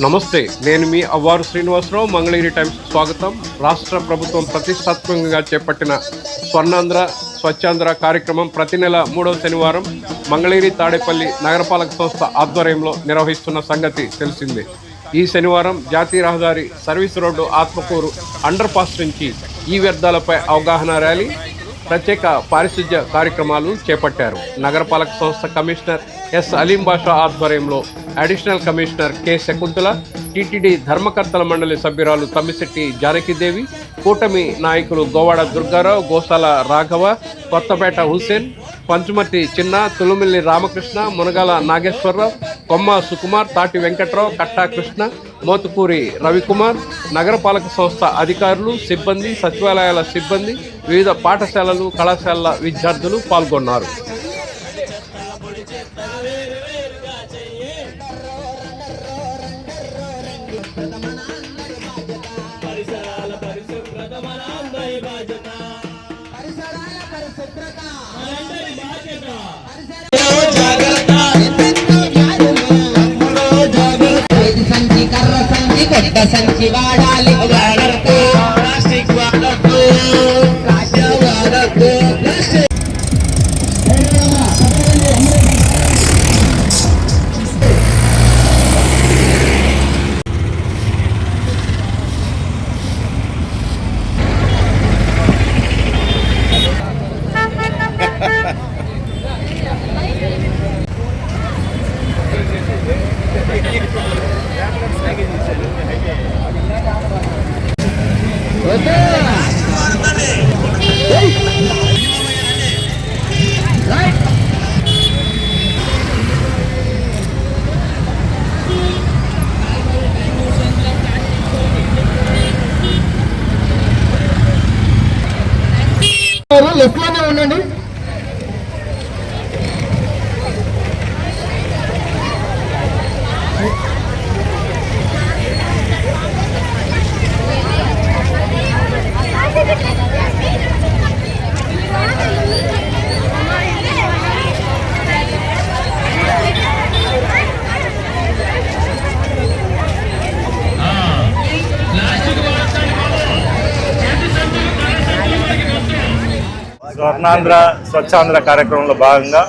నమస్తే నేను మీ అవ్వారు శ్రీనివాసరావు మంగళగిరి టైమ్స్ స్వాగతం. రాష్ట్ర ప్రభుత్వం ప్రతిష్టాత్మకంగా చేపట్టిన స్వర్ణాంధ్ర స్వచ్ఛాంధ్ర కార్యక్రమం ప్రతి నెల మూడవ శనివారం మంగళగిరి తాడేపల్లి నగరపాలక సంస్థ ఆధ్వర్యంలో నిర్వహిస్తున్న సంగతి తెలిసిందే. ఈ శనివారం జాతీయ రహదారి service road Atmakur underpass నుంచి ఈ వ్యర్థాలపై అవగాహన ర్యాలీ ప్రత్యేక పారిశుధ్య కార్యక్రమాలు చేపట్టారు. నగరపాలక సంస్థ కమిషనర్ ఎస్ అలీం బాషా ఆధ్వర్యంలో additional commissioner K Shakuntala TTD ధర్మకర్తల మండలి సభ్యురాలు తమ్మిశెట్టి జానకిదేవి కూటమి నాయకులు గోవాడ దుర్గారావు గోసాల రాఘవ కొత్తపేట హుసేన్ పంచుమతి చిన్న తులుమిల్లి రామకృష్ణ మునగాల నాగేశ్వరరావు కొమ్మ సుకుమార్ తాటి వెంకట్రావు కట్టా కృష్ణ మోతుకూరి రవికుమార్ నగరపాలక సంస్థ అధికారులు సిబ్బంది సచివాలయాల సిబ్బంది వివిధ పాఠశాలలు కళాశాలల విద్యార్థులు పాల్గొన్నారు. ఎట్లానే ఉండండి. రత్నాంధ్ర స్వచ్ఛాంధ్ర కార్యక్రమంలో భాగంగా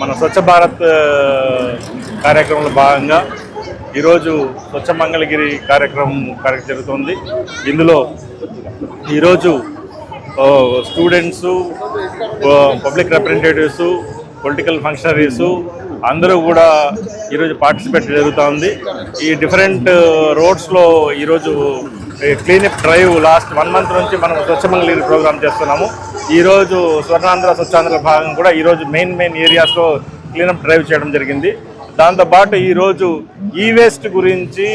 మన స్వచ్ఛ భారత్ కార్యక్రమంలో భాగంగా ఈరోజు స్వచ్ఛ మంగళగిరి కార్యక్రమం కార్యక్రమం జరుగుతుంది. ఇందులో ఈరోజు students public representatives political functionaries అందరూ కూడా ఈరోజు పార్టిసిపేట్ జరుగుతూ ఈ డిఫరెంట్ రోడ్స్లో ఈరోజు cleanup drive last one month నుంచి మనం స్వచ్ఛ మంగళగిరి ప్రోగ్రామ్ చేస్తున్నాము. ఈరోజు స్వర్ణాంధ్ర స్వచ్ఛాంధ్ర భాగం కూడా ఈరోజు మెయిన్ మెయిన్ ఏరియాస్లో క్లీనప్ డ్రైవ్ చేయడం జరిగింది. దాంతోపాటు ఈరోజు ఈ వేస్ట్ గురించి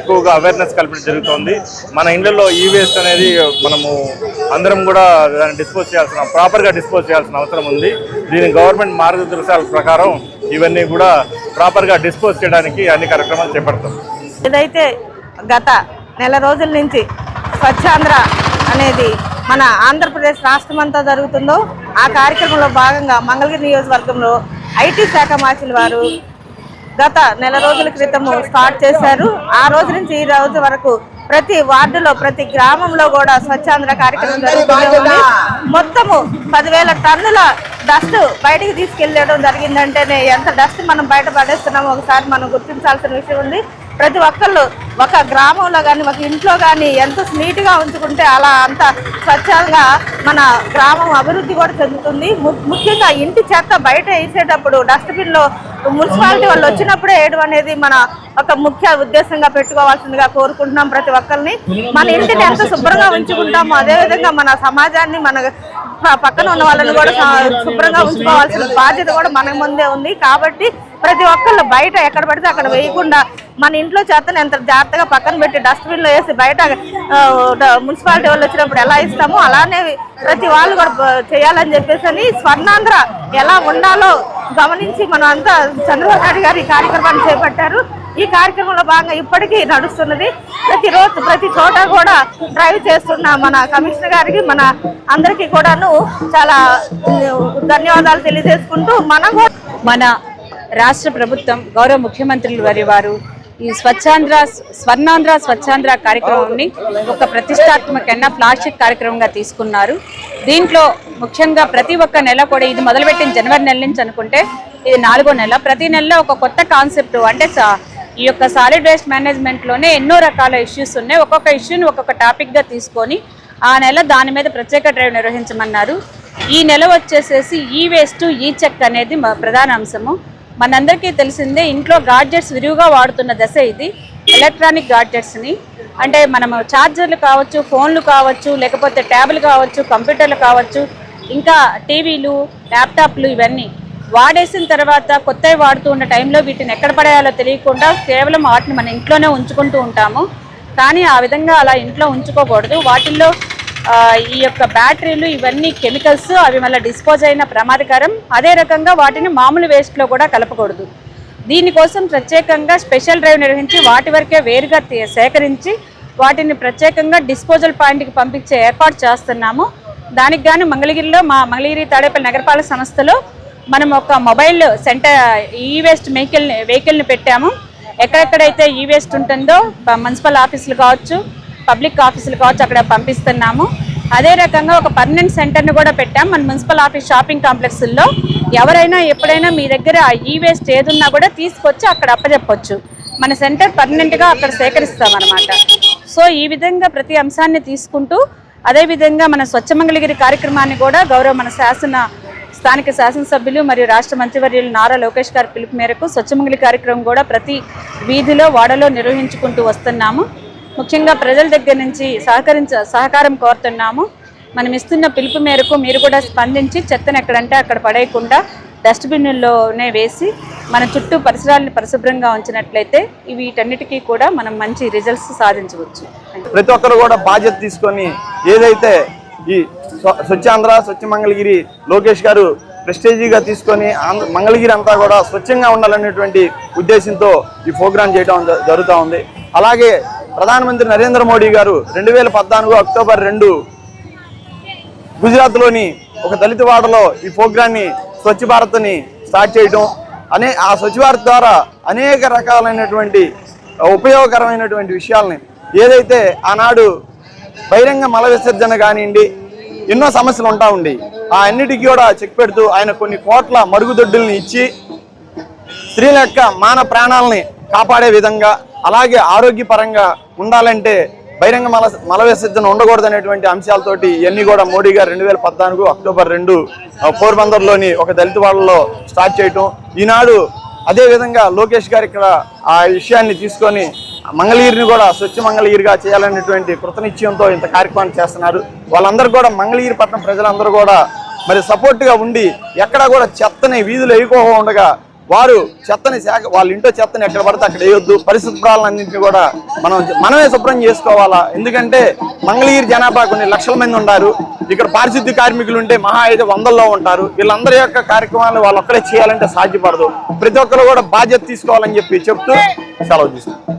ఎక్కువగా అవేర్నెస్ కల్పించడం జరుగుతుంది. మన ఇండ్లలో ఈ వేస్ట్ అనేది మనము అందరం కూడా దాన్ని డిస్పోజ్ చేయాల్సిన ప్రాపర్గా డిస్పోజ్ చేయాల్సిన అవసరం ఉంది. దీని గవర్నమెంట్ మార్గదర్శకాల ప్రకారం ఇవన్నీ కూడా ప్రాపర్గా డిస్పోజ్ చేయడానికి అన్ని కార్యక్రమాలు చేపడతాం. ఏదైతే గత నెల రోజుల నుంచి స్వచ్ఛాంధ్ర అనేది మన ఆంధ్రప్రదేశ్ రాష్ట్రం అంతా జరుగుతుందో ఆ కార్యక్రమంలో భాగంగా మంగళగిరి నియోజకవర్గంలో ఐటీ శాఖ మార్చిన వారు గత నెల రోజుల క్రితం స్టార్ట్ చేశారు. ఆ రోజు నుంచి ఈ రోజు వరకు ప్రతి వార్డులో ప్రతి గ్రామంలో కూడా స్వచ్ఛాంధ్ర కార్యక్రమం జరుగుతూనే ఉంది. మొత్తము పదివేల టన్నుల డస్ట్ బయటికి తీసుకెళ్ళడం జరిగిందంటేనే ఎంత డస్ట్ మనం బయట పడేస్తున్నామో ఒకసారి మనం గుర్తించాల్సిన విషయం ఉంది. ప్రతి ఒక్కళ్ళు ఒక గ్రామంలో కానీ ఒక ఇంట్లో కానీ ఎంత నీట్గా ఉంచుకుంటే అలా అంత స్వచ్ఛంగా మన గ్రామం అభివృద్ధి కూడా చెందుతుంది. ముఖ్యంగా ఇంటి చెత్త బయట వేసేటప్పుడు డస్ట్బిన్లో మున్సిపాలిటీ వాళ్ళు వచ్చినప్పుడే వేయడం అనేది మన ఒక ముఖ్య ఉద్దేశంగా పెట్టుకోవాల్సిందిగా కోరుకుంటున్నాం ప్రతి ఒక్కరిని. మన ఇంటిని ఎంత శుభ్రంగా ఉంచుకుంటామో. అదేవిధంగా మన సమాజాన్ని మన పక్కన ఉన్న వాళ్ళని కూడా శుభ్రంగా ఉంచుకోవాల్సిన బాధ్యత కూడా మన ముందే ఉంది. కాబట్టి ప్రతి ఒక్కళ్ళు బయట ఎక్కడ పడితే అక్కడ వేయకుండా మన ఇంట్లో చేతను ఎంత జాగ్రత్తగా పక్కన పెట్టి డస్ట్బిన్లో వేసి బయట మున్సిపాలిటీ వాళ్ళు వచ్చినప్పుడు ఎలా ఇస్తామో అలానే ప్రతి వాళ్ళు కూడా చేయాలని చెప్పేసి అని స్వర్ణాంధ్ర ఎలా ఉండాలో గమనించి మనం అంతా చంద్రబాబు నాయుడు గారు ఈ కార్యక్రమాన్ని చేపట్టారు. ఈ కార్యక్రమంలో భాగంగా ఇప్పటికీ నడుస్తున్నది. ప్రతిరోజు ప్రతి చోట కూడా డ్రైవ్ చేస్తున్న మన కమిషనర్ గారికి మన అందరికీ కూడాను చాలా ధన్యవాదాలు తెలియజేసుకుంటూ మనం మన రాష్ట్ర ప్రభుత్వం గౌరవ ముఖ్యమంత్రులు వారి వారు ఈ స్వచ్ఛాంధ్ర స్వర్ణాంధ్ర స్వచ్ఛాంధ్ర కార్యక్రమాన్ని ఒక ప్రతిష్టాత్మకమైన ఫ్లాగ్షిప్ కార్యక్రమంగా తీసుకున్నారు. దీంట్లో ముఖ్యంగా ప్రతి ఒక్క నెల కూడా ఇది మొదలుపెట్టిన జనవరి నెల నుంచి అనుకుంటే ఇది నాలుగో నెల. ప్రతి నెలలో ఒక కొత్త కాన్సెప్ట్ అంటే ఈ యొక్క సాలిడ్ వేస్ట్ మేనేజ్మెంట్లోనే ఎన్నో రకాల ఇష్యూస్ ఉన్నాయి. ఒక్కొక్క ఇష్యూని ఒక్కొక్క టాపిక్గా తీసుకొని ఆ నెల దాని మీద ప్రత్యేక డ్రైవ్ నిర్వహించమన్నారు. ఈ నెల వచ్చేసేసి ఈ వేస్ట్ ఈ చెక్ అనేది మా ప్రధాన అంశము. మనందరికీ తెలిసిందే ఇంట్లో గాడ్జెట్స్ విరివిగా వాడుతున్న దశ ఇది. ఎలక్ట్రానిక్ గాడ్జెట్స్ని అంటే మనము ఛార్జర్లు కావచ్చు ఫోన్లు కావచ్చు లేకపోతే ట్యాబ్లు కావచ్చు కంప్యూటర్లు కావచ్చు ఇంకా టీవీలు ల్యాప్టాప్లు ఇవన్నీ వాడేసిన తర్వాత కొత్తవి వాడుతూ ఉన్న టైంలో వీటిని ఎక్కడ పడేయాలో తెలియకుండా కేవలం వాటిని మన ఇంట్లోనే ఉంచుకుంటూ ఉంటాము. కానీ ఆ విధంగా అలా ఇంట్లో ఉంచుకోకూడదు. వాటిల్లో ఈ యొక్క బ్యాటరీలు ఇవన్నీ కెమికల్స్ అవి మళ్ళీ డిస్పోజ్ అయిన ప్రమాదకరం. అదే రకంగా వాటిని మామూలు వేస్ట్లో కూడా కలపకూడదు. దీనికోసం ప్రత్యేకంగా స్పెషల్ డ్రైవ్ నిర్వహించి వాటి వరకే వేరుగా సేకరించి వాటిని ప్రత్యేకంగా డిస్పోజల్ పాయింట్కి పంపించే ఏర్పాటు చేస్తున్నాము. దానికి గాను మంగళగిరిలో మా మంగళగిరి తాడేపల్లి నగరపాలక సంస్థలో మనం ఒక మొబైల్ సెంటర్ ఈ వేస్ట్ వెహికల్ వెహికల్ని పెట్టాము. ఎక్కడెక్కడైతే ఈ వేస్ట్ ఉంటుందో మున్సిపల్ ఆఫీసులు కావచ్చు పబ్లిక్ ఆఫీసులు కావచ్చు అక్కడ పంపిస్తున్నాము. అదే రకంగా ఒక పర్మనెంట్ సెంటర్ని కూడా పెట్టాం. మన మున్సిపల్ ఆఫీస్ షాపింగ్ కాంప్లెక్స్లో ఎవరైనా ఎప్పుడైనా మీ దగ్గర ఈ వేస్ట్ ఏదున్నా కూడా తీసుకొచ్చి అక్కడ అప్పచెప్పొచ్చు మన సెంటర్ పర్మనెంట్గా అక్కడ సేకరిస్తాం అనమాట సో ఈ విధంగా ప్రతి అంశాన్ని తీసుకుంటూ అదేవిధంగా మన స్వచ్ఛమంగళగిరి కార్యక్రమాన్ని కూడా గౌరవ మన శాసన స్థానిక శాసనసభ్యులు మరియు రాష్ట్ర మంత్రివర్యులు నారా లోకేష్ గారి పిలుపు మేరకు స్వచ్ఛమంగళి కార్యక్రమం కూడా ప్రతి వీధిలో వాడలో నిర్వహించుకుంటూ వస్తున్నాము. ముఖ్యంగా ప్రజల దగ్గర నుంచి సహకరించ సహకారం కోరుతున్నాము. మనం ఇస్తున్న పిలుపు మేరకు మీరు కూడా స్పందించి చెత్తను ఎక్కడంటే అక్కడ పడేయకుండా డస్ట్బిన్లోనే వేసి మన చుట్టూ పరిసరాలను పరిశుభ్రంగా ఉంచినట్లయితే వీటన్నిటికీ కూడా మనం మంచి రిజల్ట్స్ సాధించవచ్చు. ప్రతి ఒక్కరు కూడా బాధ్యత తీసుకొని ఏదైతే ఈ స్వ- స్వచ్ఛాంధ్ర స్వచ్ఛ మంగళగిరి లోకేష్ గారు ప్రెస్టేజీగా తీసుకొని ఆంధ్ర మంగళగిరి అంతా కూడా స్వచ్ఛంగా ఉండాలనేటువంటి ఉద్దేశంతో ఈ ప్రోగ్రాం చేయడం జ- జరుగుతూ ఉంది. అలాగే ప్రధానమంత్రి నరేంద్ర మోడీ గారు రెండు వేల పద్నాలుగు అక్టోబర్ రెండు గుజరాత్లోని ఒక దళిత వాడలో ఈ ప్రోగ్రాన్ని స్వచ్ఛ భారత్ని స్టార్ట్ చేయడం అనే ఆ స్వచ్ఛ భారత్ ద్వారా అనేక రకాలైనటువంటి ఉపయోగకరమైనటువంటి విషయాల్ని ఏదైతే ఆనాడు బహిరంగ మల విసర్జన కానివ్వండి ఎన్నో సమస్యలు ఉంటా ఉండి ఆ అన్నిటికీ కూడా చెక్ పెడుతూ ఆయన కొన్ని కోట్ల మరుగుదొడ్డుల్ని ఇచ్చి స్త్రీల యొక్క మాన ప్రాణాలని కాపాడే విధంగా అలాగే ఆరోగ్యపరంగా ఉండాలంటే బహిరంగ మల మల విసర్జన ఉండకూడదనేటువంటి అంశాలతోటి ఇవన్నీ కూడా మోడీ గారు రెండు వేల పద్నాలుగు అక్టోబర్ రెండు పోర్బందర్లోని ఒక దళిత వాళ్ళలో స్టార్ట్ చేయటం. ఈనాడు అదేవిధంగా లోకేష్ గారు ఇక్కడ ఆ విషయాన్ని తీసుకొని మంగళగిరిని కూడా స్వచ్ఛ మంగళగిరిగా చేయాలనేటువంటి కృతనిశ్చయంతో ఇంత కార్యక్రమాన్ని చేస్తున్నారు. వాళ్ళందరూ కూడా మంగళగిరి పట్టణం ప్రజలందరూ కూడా మరి సపోర్ట్గా ఉండి ఎక్కడా కూడా చెత్తని వీధులు వేయకోకుండా ఉండగా వారు చెత్తని శాఖ వాళ్ళ ఇంట్లో చెత్తని ఎక్కడ పడితే అక్కడ వేయొద్దు. పరిశుభ్రాలన్నింటినీ కూడా మనం మనమే శుభ్రం చేసుకోవాలా. ఎందుకంటే మంగళగిరి జనాభా కొన్ని లక్షల మంది ఉన్నారు ఇక్కడ పారిశుద్ధ్య కార్మికులు ఉంటే మహా అయితే వందల్లో ఉంటారు. వీళ్ళందరి యొక్క కార్యక్రమాలు వాళ్ళు ఒక్కడే చేయాలంటే సాధ్యపడదు. ప్రతి ఒక్కరు కూడా బాధ్యత తీసుకోవాలని చెప్పి చెప్తూ సెలవు తీసుకున్నాను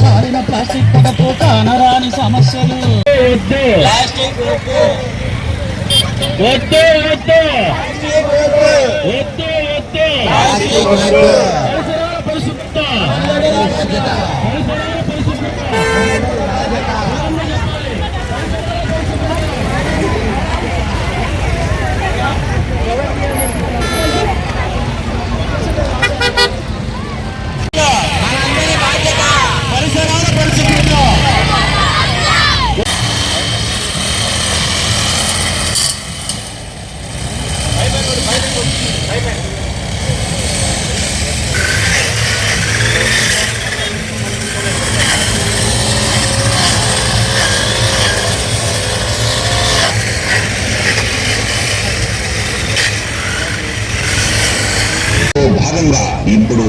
కాలిన ప్లాస్టిక్ పొగతో కానరాని సమస్యలు. వద్దు. ప్లాస్టిక్ వద్దు. వద్దు వద్దు. వద్దు వద్దు.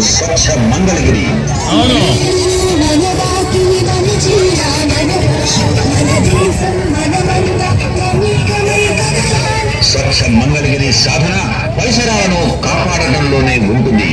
స్వచ్ఛ మంగళగిరి స్వచ్ఛ మంగళగిరి సాధన పరిసరాలను కాపాడటంలోనే ఉంటుంది.